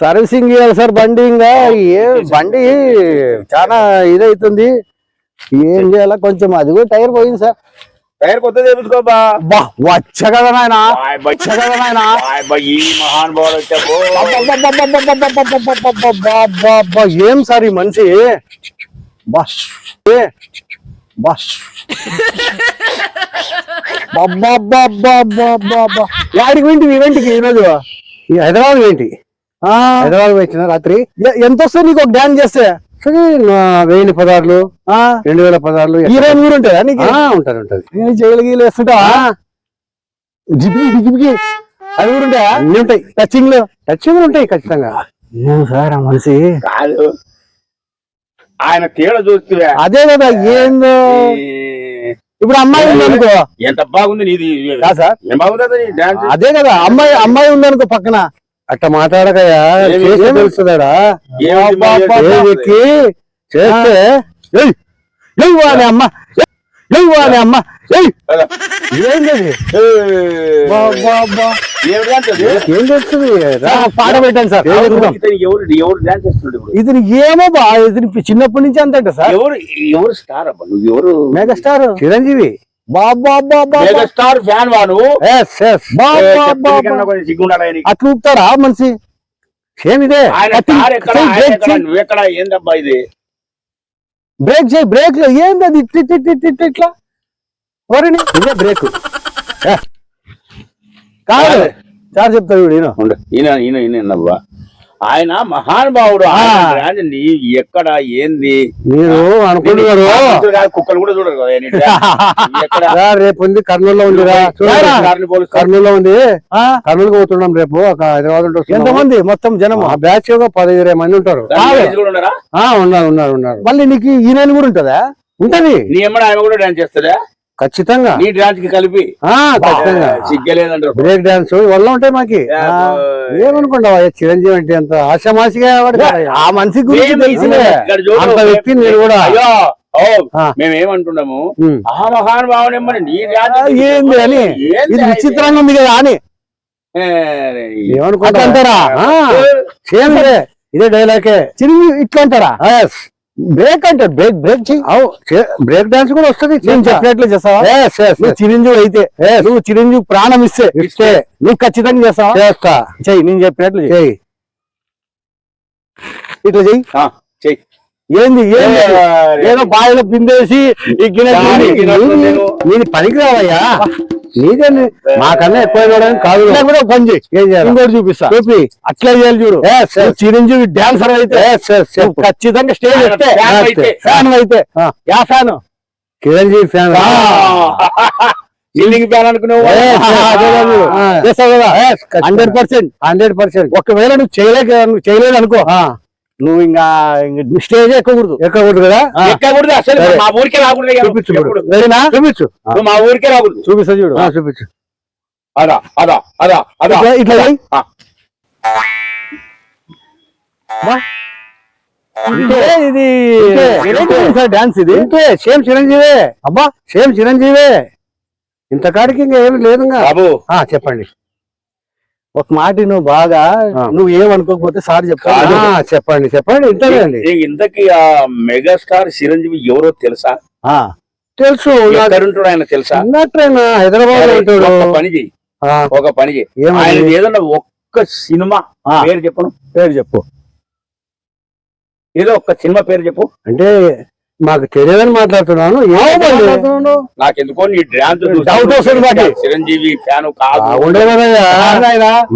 Servicing ఇవ్వాలి sir బండి ఇంకా. ఏ బండి చాలా ఇదైతుంది. ఏం చేయాలా? కొంచెం అది కూడా టైర్ పోయింది సార్. టైర్ కొత్తది చేపించుకోబా వచ్చ కదా నాయన. మహాన్ ఏం సార్ ఈ మనిషి బస్ బస్ బాబా బాబా బాబా యాడికి ఈవెంట్కి ఈరోజు హైదరాబాద్ ఏంటి హైదరాబాద్ వచ్చిన రాత్రి. ఎంత వస్తుంది నీకు ఒక డాన్స్ చేస్తే? వెయ్యి పదార్లు ఆ, రెండు వేల పదార్లు హీరోయిన్ కూడా ఉంటుందా నీకు? ఉంటది ఉంటది. నేను జైలు గీలు వేస్తుంటావా? జిబికి జిబికి. అవి కూడా ఉంటాయా? అన్ని ఉంటాయి. టచింగ్లో టచ్చింగ్ ఉంటాయి ఖచ్చితంగా. ఏం సార్ ఆ మనిషి. కాదు. ఆయన తేడా చూస్తే అదే కదా ఏందో? ఇప్పుడు అమ్మాయి ఉంది అనుకో ఎంత బాగుంది నీది. కా సార్. అదే? కదా అమ్మాయి అమ్మాయి ఉంది అనుకో పక్కన. అట్ట మాట్లాడకయా తెలుస్తుందా ఎక్కి చేస్తే ఏం. చేస్తుంది పాట పెట్టాను సార్. ఇతను ఏమో బా చిన్నప్పటి నుంచి అంత సార్. ఎవరు? ఎవరు స్టార్ నువ్వు ఎవరు? Mega star Chiranjeevi. Megastar fan వాను. అట్లా మనిషి? ఏమిదే ఏందబ్బా ఇది? బ్రేక్ చేయి బ్రేక్లో ఏంది ఇట్లా ఇదే బ్రేక్ కాదు. సార్ చెప్తాడు ఈయన. ఈయన ఈయన ఈయనబ్బా ఆయన మహానుభావుడు. ఆయన నీ ఎక్కడ ఏంది? మీరు అనుకుంటున్నారు కుక్కలు కూడా చూడరు కదా ఆయన రేపు ఉంది కర్నూలులో చూడరా స్టార్ని పోలుస్తారు. కర్నూలులో ఉంది. ఆ, కర్నూలు పోతున్నాం రేపు ఒక హైదరాబాద్. ఎంతమంది? మొత్తం జనం ఆ బ్యాచ్ ఒక పది ఇరవై మంది ఉంటారు. ఉన్నారా ఆ ఉన్నారు ఉన్నారు ఉన్నారు. మళ్ళీ నీకు ఈయన కూడా ఉంటుందా? ఉంటది. నీ ఎమ్మడ ఆమె కూడా డాన్స్ చేస్తారా ఖచ్చితంగా. నీ డాన్స్కి కలిపి ఖచ్చితంగా. సిగ్గలేదంటారు. బ్రేక్ డాన్స్ వల్ల ఉంటాయి మాకి. ఏమనుకుంటావా చిరంజీవి అంటే అంత ఆశమాసిగా ఆ మనిషి గురించి తెలిసిందే అంత వ్యక్తి నేను కూడా. మేమేమంటున్నాము ఏంది అని? ఇది విచిత్రంగా ఉంది కదా అని. ఏమనుకుంటా అంటారా ఇదే. డైలాగే చిరంజీవి ఇట్లా అంటారా? బ్రేక్ అంటారు బ్రేక్ బ్రేక్ చెయ్యి. బ్రేక్ డాన్స్ కూడా వస్తుంది. నేను చెప్పినట్లు చేస్తావా? చిరంజీవి అయితే నువ్వు చిరంజీవి ప్రాణం ఇస్తే ఇస్తే. నువ్వు ఖచ్చితంగా చేస్తావా? చేస్తా. చెయ్యి నేను చెప్పినట్లు చెయ్యి. చేయి ఇట్లా చెయ్యి. ఆ, చెయ్. ఏంది ఏంది? బావిలో ఎక్కినట్లు నేను- పనికి రావయ్యా నీదేని మాకన్నా ఎక్కువ కాదు. కూడా పని చేయి. చూపిస్తా. చూపి. అట్లా చేయాలి చూడు. చిరంజీవి డాన్సర్ అయితే ఖచ్చితంగా స్టేజ్ అయితే. ఫ్యాన్ అయితే. యా ఫ్యాన్? చిరంజీవి ఫ్యాన్. ఫ్యాన్ అనుకున్నావు? Hundred percent. Hundred percent. ఒకవేళ నువ్వు చేయలేక చేయలేదు అనుకో నువ్వు ఇంకా స్టేజ్ ఎక్కకూడదు. ఎక్కకూడదు కదా? ఎక్కకూడదు అసలు. మా ఊరికే రాకూడదు. చూపించు చూపించు. మా ఊరికే రాకూడదు. చూపిస్తా చూడు. చూపించు. అదా అదా అదా అదా. ఇట్లా ఇది డాన్స్ ఇది? ఇంతే. సేమ్ చిరంజీవే. అబ్బా సేమ్ చిరంజీవే. ఇంత కాడికి ఇంకా ఏమి బాబు. ఆ, చెప్పండి. ఒక మాట నువ్వు బాగా. నువ్వు ఏమనుకోకపోతే సార్. ఆ, చెప్పండి చెప్పండి ఇంతనే అండి నీకు ఇంతకీ ఆ మెగాస్టార్ చిరంజీవి ఎవరో తెలుసా? ఆ, తెలుసు. ఆయన తెలుసా? హైదరాబాద్ ఉంటాడు. పని ఒక పని? ఆయన ఏదన్నా ఒక్క సినిమా. పేరు చెప్పను. పేరు చెప్పు. ఏదో ఒక్క సినిమా పేరు చెప్పు. అంటే మాకు తెలియదని మాట్లాడుతున్నాను. చిరంజీవి ఫ్యాన్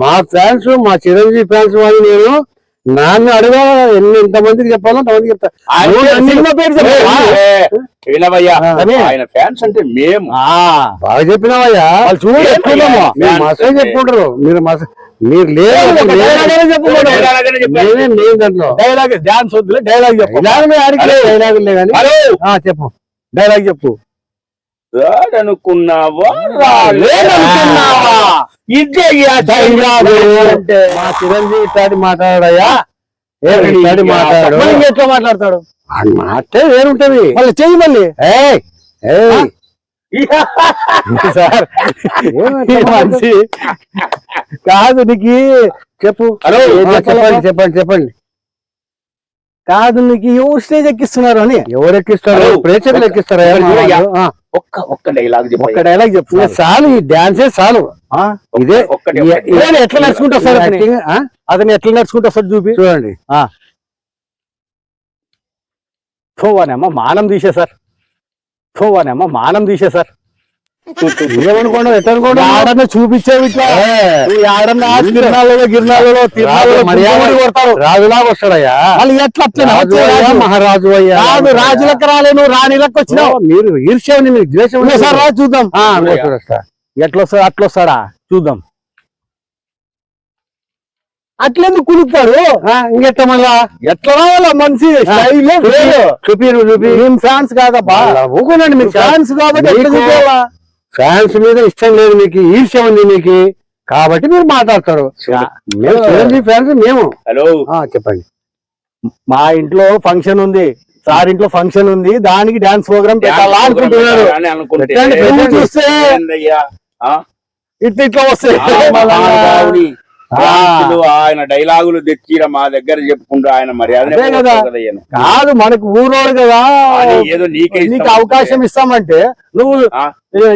మా ఫ్యాన్స్ మా చిరంజీవి ఫ్యాన్స్ అని నేను నాన్న అడగా ఎన్ని ఎంతమందికి చెప్పాలో అంతమందికి చెప్తా. ఆయన ఫ్యాన్స్ అంటే మేము. బాగా చెప్పినావయ్యా. చూడండి చెప్పుకుంటారు. మీరు మా మీరు చెప్పు డైలాగ్ చెప్పు. చెప్పు. ఇదే మా చిరంజీవి తాడి మాట్లాడాయా మాట్లాడు ఎట్లా మాట్లాడతాడు? మాట వేరుంటది. మళ్ళీ చెయ్యి మళ్ళీ. ఏ సార్. మనిషి కాదు నీకు చెప్పు. హలో, చెప్పండి చెప్పండి చెప్పండి. కాదు నీకు ఎవరు స్టేజ్ ఎక్కిస్తున్నారు అని. ఎవరు ఎక్కిస్తారు. ప్రేక్షకులు ఎక్కిస్తారా? ఒక్క- ఒక్క- వాళ్ళు? ఆ, ఒక్క డైలాగ్ డైలాగ్ చెప్తున్నారు చాలు ఈ డాన్సే చాలు ఆ? ఇదే ఎట్లా నడుచుకుంటూ వస్తాడు అతని? ఎట్లా నడుచుకుంటూ వస్తాడు చూపి. చూడండి. పోవానేమ్మా మానం పోవానేమ్మా మానం తీసేసారు ఏమనుకోండి ఎట్లా అనుకోండి ఆడన్న చూపించేవి మర్యాద కొడతారు. రాజులాగా వస్తాడయ్యా. వాళ్ళు ఎట్లా అట్లా. మహారాజు అయ్యా. రాజులకు రాలే నువ్వు రాణిలకు వచ్చినావు. మీరు ఈర్ష్య ద్వేషం చూద్దాం. ఎట్లా వస్తాడు అట్లా వస్తాడా చూద్దాం. అట్లెందుకు కులుపుతాడు ఇంకెట్లా మళ్ళా? ఎట్లా రావాలా మనిషి? స్టైల్? చూపి నువ్వు చూపి. మేము ఫ్యాన్స్ కాదబ్బా. మీకు ఫ్యాన్స్ కాబట్టి? ఫ్యాన్స్ మీద ఇష్టం లేదు మీకు ఈర్ష్య ఉంది మీకు కాబట్టి మీరు మాట్లాడతారు. చిరంజీవి ఫ్యాన్స్ మేము. హలో. చెప్పండి. మా ఇంట్లో ఫంక్షన్ ఉంది. సార్ ఇంట్లో ఫంక్షన్ ఉంది. దానికి డాన్స్ ప్రోగ్రామ్ పెట్టాలా అనుకుంటున్నారు. చూస్తే? ఇట్లా ఇట్లా వస్తాయి ఆయన డైలాగులు తెచ్చిర మా దగ్గర చెప్పుకుంటూ ఆయన మర్యాద కదా. మనకు ఊరోడు కదా ఏదో నీకే నీకు అవకాశం ఇస్తామంటే నువ్వు?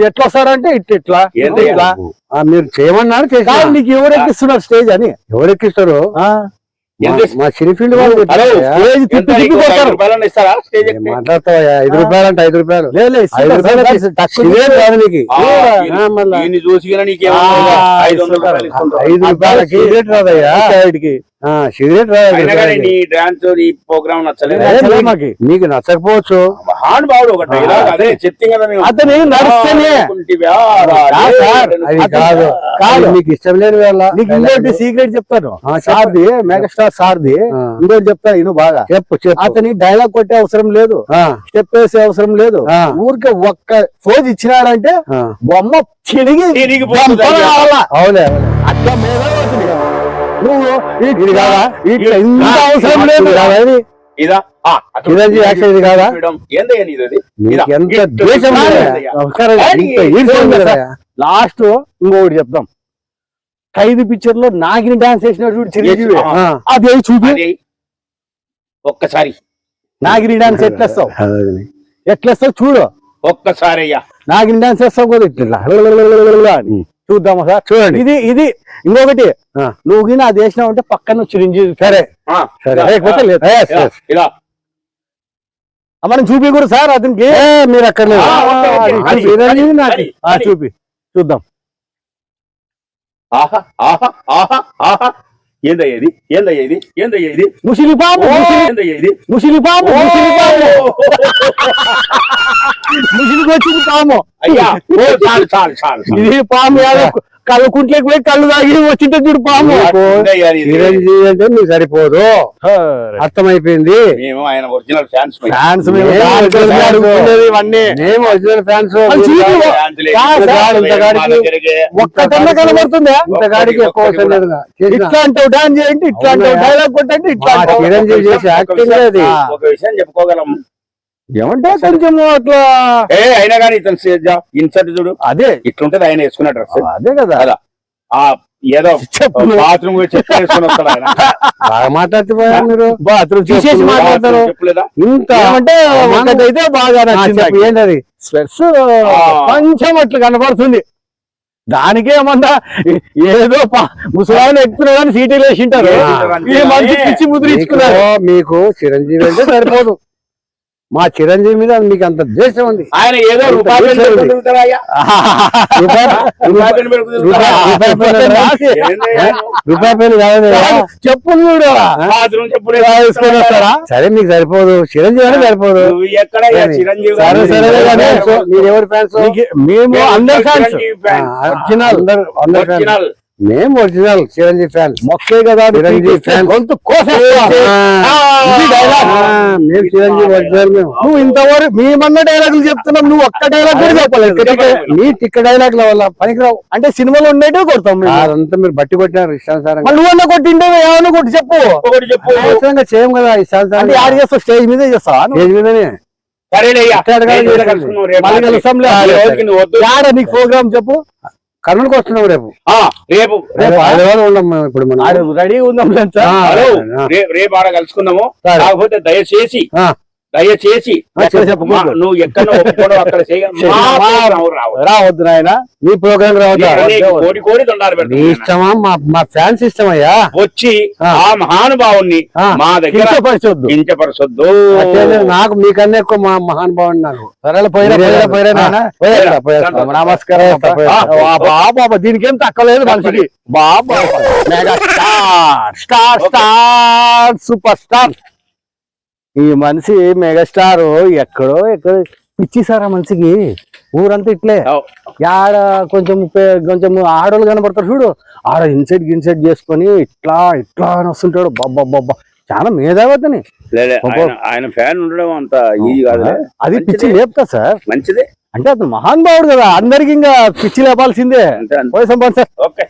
ఎట్లా వస్తారంటే ఇట్లా ఇట్లా మీరు చేయమన్నారు నీకు ఎవరు ఎక్కిస్తున్నారు స్టేజ్ అని ఎవరు ఎక్కిస్తారు ఆ? ఏంది? మా సిరిఫీల్డ్ వాళ్ళు ఐదు రూపాయలు అంటే ఐదు రూపాయలు. ఐదు రూపాయలు తక్కువ చూసి ఐదు రూపాయలకి సిగరెట్ రాదయ్యా. సిగరెట్. నీ డాన్స్ ప్రోగ్రామ్ నచ్చలేదు మాకి. నచ్చకపోవచ్చు అదే చెప్తే కదా మేము అతని నడుస్తేనే కాదు ఇష్టం వేళ నీకు ఇంకోటి సీక్రెట్ చెప్తాను. సార్ది మెగాస్టార్ సార్ది. ఇంకోటి చెప్తా ఇను బాగా చెప్పు చెప్పు అతని డైలాగ్ కొట్టే అవసరం లేదు స్టెప్ వేసే అవసరం లేదు. ఊరికే ఒక్క ఫోజ్ ఇచ్చినాడంటే. బొమ్మ చిరిగి. రావాలా? అవులే అట్లా మీద. నువ్వు ఇది కాదా? ఇట్లా ఇంత అవసరం ఇది లేదు. కాదా? ఇది? ఇదా యాక్షన్ ఇది? ఏందయ్యా నీది? ఎంత ద్వేషం? లాస్ట్ ఇంకొకటి చెప్దాం. ఖైదీ పిక్చర్లో నాగిని డాన్స్ చూడు చిరంజీవి. అది చూపి. ఒక్కసారి. నాగిని డాన్స్ ఎట్లేస్తావు. ఎట్లేస్తావు చూడు. ఒక్కసారి అయ్యా. నాగిని డాన్స్ వేస్తావు కదా ఇట్లా. చూద్దామా సార్? చూడండి. ఇది ఇది ఇంకొకటి. నువ్వు గిన అది వేసినావు అంటే పక్కన చిరంజీవి సరే. లేకపోతే లేదు. ఇలా, మనం చూపి కూడా సార్ అతనికి. మీరు అక్కడ. చూపి. చూద్దాం. ఆహా ఆహా ఆహా ఆహా. ఏందయ్యా ఇది ఏందయ్యా ఇది ఏందయ్యా ఇది ముసిలి పాము ముసిలి- ఏందయ్యా ఇది ముసిలి పాము ముసిలి పాము ముసిలికి వచ్చింది పాము అయ్యా ఓ, చాలు చాలు చాలు చాలు. ఇది పాము ఏదో కళ్ళు కుంట్లోకి పోయి కళ్ళు తాగి వచ్చింటే చూడు పాము. అంటే మీకు సరిపోదు. అర్థమైపోయింది? మేము ఆయన ఒరిజినల్ ఫ్యాన్స్ ఇవన్నీ. మేము ఒరిజినల్ ఒక్కటన్నా కనబడుతుందా? ఇంతగాడికి ఎక్కువ అవసరం లేదు ఇట్లా అంటావు డాన్స్ చేయండి ఇట్లా అంటావు? డైలాగ్ కొట్టండి ఇట్లా. చిరంజీవి చేసే యాక్టింగ్ అది. ఒక విషయం చెప్పుకోగలం. ఏమంటే కొంచెం అట్లా ఏ అయినా కానీ ఇతను ఇన్సర్ట్ చూడు. అదే. ఇట్లుంటది ఆయన వేసుకున్న డ్రెస్ అదే కదా. అలా. ఆ ఏదో చెప్పు. బాత్రూమ్ చెప్పు వేసుకుని వస్తాడు ఆయన. బాగా మాట్లాడితే పోయా మీరు. బాత్రూమ్ చెప్పులు, మాట్లాడతారు. ఏమంటే ఒకటైతే బాగా. ఏంటది? స్పెట్స్. కొంచెం అట్లా కనబడుతుంది. దానికే ఏమన్నా ఏదో ముసలాయన ఎక్కుతున్నా కానీ సీటీలు వేసింటారు. ఈ మంచి పిచ్చి మీకు చిరంజీవి అంటే సరిపోదు. మా చిరంజీవి మీద మీకు అంత ద్వేషం ఉంది ఆయన ఏదో రూపాయి పెన్ పెట్టుకుని తిరుగుతాడా అయ్యా? రూపాయి రూపాయి పెన్ పెట్టుకుని తిరుగుతాడా? రూపాయి- రూపాయి పెన్ రాసి. ఏందయ్యా? రూపాయి పేరు కాదయ్యా. చెప్పులు చూడు బాత్రూమ్ చెప్పులు వేసుకొని వస్తారా సరే మీకు సరిపోదు చిరంజీవి అంటే సరిపోదు సరే. మీరు ఎవరి ఫ్యాన్స్ మేము అందరు ఫ్యాన్స్ అందరు అందరు ఫ్యాన్స్. మేము ఒరిజినల్ చిరంజీవి ఫ్యాన్స్ మొక్కే కదా చిరంజీవి ఫ్యాన్స్. గొంతు. మేము చిరంజీవి ఒరిజినల్ మేము నువ్వు ఇంతవరకు మేమన్న డైలాగులు చెప్తున్నాం నువ్వు ఒక్క డైలాగ్ కూడా చెప్పలేదు. మీ టిక్క డైలాగ్ వల్ల పనికిరావు. అంటే సినిమాలో ఉండేటే కొడతాం అదంతా మీరు బట్టి కొట్టినారు ఇష్టానుసారంగా. మళ్ళీ నువ్వన్న కొట్టిండే ఏమన్నా కొట్టి చెప్పు. చెప్పు. చేయం కదా అంటే ఇష్టానుసారంగా యాడ్ చేస్తావు స్టేజ్ మీదే చేస్తావా నువ్వు? స్టేజ్ మీదనే. రేపు మళ్ళీ నీకు ప్రోగ్రామ్ చెప్పు. కర్నూలుకి వస్తున్నాం రేపు రేపు రేపా? హైదరాబాద్ ఉన్నాం ఇప్పుడు మనం రెడీగా ఉందాం రేపు ఆడ కలుసుకుందాము. కాకపోతే దయచేసి. దయచేసి. నువ్వు ఎక్కడ ఒప్పుకోవడం అక్కడ రావద్దు. నాయన. మీ ప్రోగ్రామ్ రావద్దా. కోడి దండాలు ఇష్టమా? మా ఫ్యాన్స్ ఇష్టమయ్యా? వచ్చి ఆ. ఆ. మా దగ్గర కించపరచొద్దు. నాకు మీకన్నా ఎక్కువ మా మహానుభావుడు నాకు. సరేలే. నమస్కారం. బాబా బాబా దీనికి ఏం తక్కువ లేదు మనిషికి బాబా. Mega star star star super star. ఈ మనిషి మెగా స్టార్ ఎక్కడో ఎక్కడో పిచ్చిసారా మనిషికి. ఊరంతా ఇట్లే. యాడ కొంచెం కొంచెం ఆడోళ్ళు కనబడతారు చూడు. ఆడ ఇన్సెట్ గిన్సెట్ చేసుకొని ఇట్లా ఇట్లా అని వస్తుంటాడు. బాబ్బా చాలా మేధావతని. ఆయన- ఫ్యాన్ ఉండడం అంత ఈజీ కాదులే. అది పిచ్చి లేపుతా సార్. మంచిదే. అంటే అతను మహానుభావుడు కదా. అందరికి ఇంకా పిచ్చి లేపాల్సిందే. పోయి సంపాదించారు ఓకే.